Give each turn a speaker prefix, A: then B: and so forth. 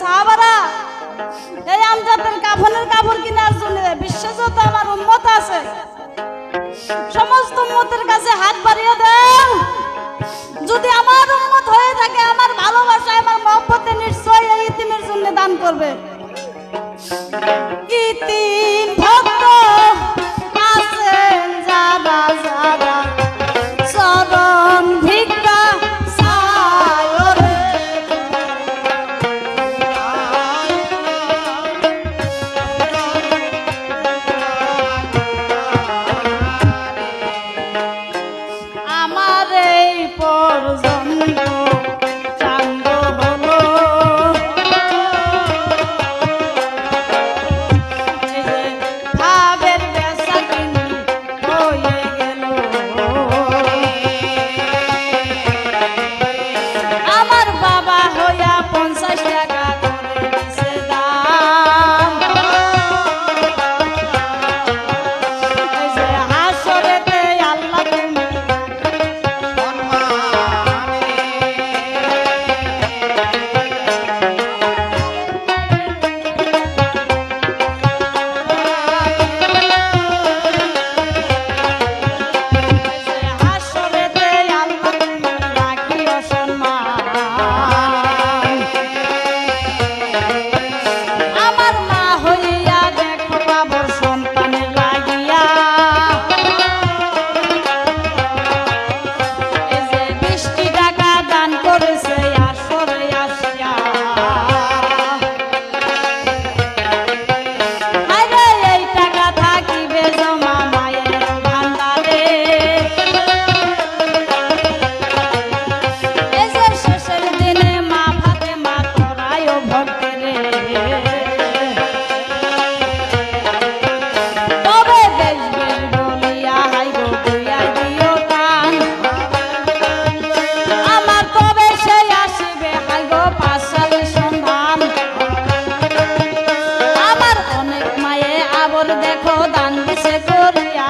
A: সাহাবারা, এই আমজাদের কাফনের কাপড় কেনার জন্য বিশ্বে যত আমার আছে। সমস্ত উন্মতের কাছে হাত বাড়িয়ে দেন। যদি আমার উন্মত হয়ে থাকে, আমার ভালো দেখো দান দিছে করিয়া।